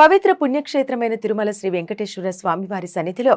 పవిత్ర పుణ్యక్షేత్రమైన తిరుమల శ్రీ వెంకటేశ్వర స్వామివారి సన్నిధిలో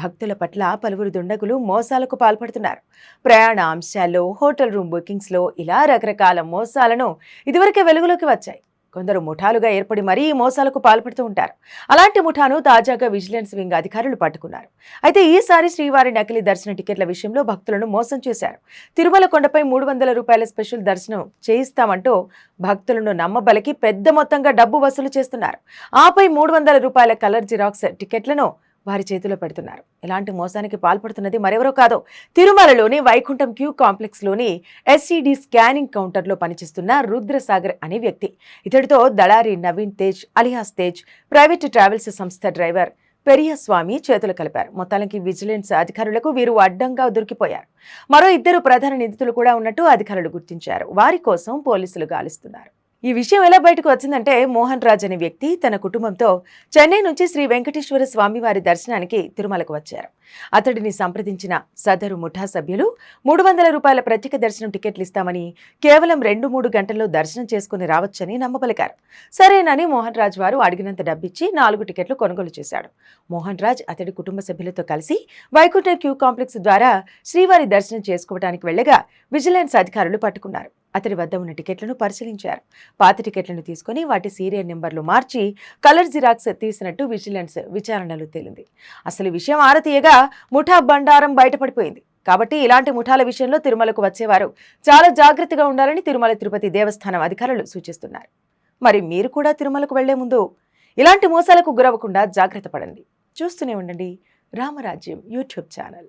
భక్తుల పట్ల పలువురు దుండగులు మోసాలకు పాల్పడుతున్నారు. ప్రయాణ అంశాల్లో హోటల్ రూమ్ బుకింగ్స్లో ఇలా రకరకాల మోసాలను ఇదివరకే వెలుగులోకి వచ్చాయి. కొందరు ముఠాలుగా ఏర్పడి మరీ మోసాలకు పాల్పడుతూ ఉంటారు. అలాంటి ముఠాను తాజాగా విజిలెన్స్ వింగ్ అధికారులు పట్టుకున్నారు. అయితే ఈసారి శ్రీవారి నకిలీ దర్శన టికెట్ల విషయంలో భక్తులను మోసం చేశారు. తిరుమల కొండపై మూడు వందల రూపాయల స్పెషల్ దర్శనం చేయిస్తామంటూ భక్తులను నమ్మబలికి పెద్ద మొత్తంగా డబ్బు వసూలు చేస్తున్నారు. ఆపై మూడు వందల రూపాయల కలర్ జిరాక్స్ టికెట్లను వారి చేతిలో పెడుతున్నారు. ఇలాంటి మోసానికి పాల్పడుతున్నది మరెవరో కాదో తిరుమలలోని వైకుంఠం క్యూ కాంప్లెక్స్లోని ఎస్సీడీ స్కానింగ్ కౌంటర్లో పనిచేస్తున్న రుద్రసాగర్ అనే వ్యక్తి. ఇతడితో దళారి Naveen Tej alias Tej private travels సంస్థ డ్రైవర్ పెరియస్వామి చేతులు కలిపారు. మొత్తానికి విజిలెన్స్ అధికారులకు వీరు అడ్డంగా దొరికిపోయారు. మరో ఇద్దరు ప్రధాన నిందితులు కూడా ఉన్నట్టు అధికారులు గుర్తించారు. వారి కోసం పోలీసులు గాలిస్తున్నారు. ఈ విషయం ఎలా బయటకు వచ్చిందంటే మోహన్ రాజ్ అనే వ్యక్తి తన కుటుంబంతో చెన్నై నుంచి శ్రీ వెంకటేశ్వర స్వామివారి దర్శనానికి తిరుమలకు వచ్చారు. అతడిని సంప్రదించిన సదరు ముఠా సభ్యులు మూడు వందల రూపాయల ప్రత్యేక దర్శనం టికెట్లు ఇస్తామని కేవలం రెండు మూడు గంటల్లో దర్శనం చేసుకుని రావచ్చని నమ్మపలికారు సరేనని మోహన్ రాజ్ వారు అడిగినంత డబ్బిచ్చి నాలుగు టికెట్లు కొనుగోలు చేశాడు. మోహన్ రాజ్ అతడి కుటుంబ సభ్యులతో కలిసి వైకుంఠ క్యూ కాంప్లెక్స్ ద్వారా శ్రీవారి దర్శనం చేసుకోవడానికి వెళ్ళగా విజిలెన్స్ అధికారులు పట్టుకున్నారు. అతడి వద్ద ఉన్న టికెట్లను పరిశీలించారు. పాత టికెట్లను తీసుకుని వాటి సీరియల్ నెంబర్లు మార్చి కలర్ జిరాక్స్ తీసినట్టు విజిలెన్స్ విచారణలు తేలింది. అసలు విషయం ఆరతీయగా ముఠా బండారం బయటపడిపోయింది. కాబట్టి ఇలాంటి ముఠాల విషయంలో తిరుమలకు వచ్చేవారు చాలా జాగ్రత్తగా ఉండాలని తిరుమల తిరుపతి దేవస్థానం అధికారులు సూచిస్తున్నారు. మరి మీరు కూడా తిరుమలకు వెళ్ళే ముందు ఇలాంటి మోసాలకు గురవ్వకుండా జాగ్రత్త పడండి. చూస్తూనే ఉండండి రామరాజ్యం యూట్యూబ్ ఛానల్.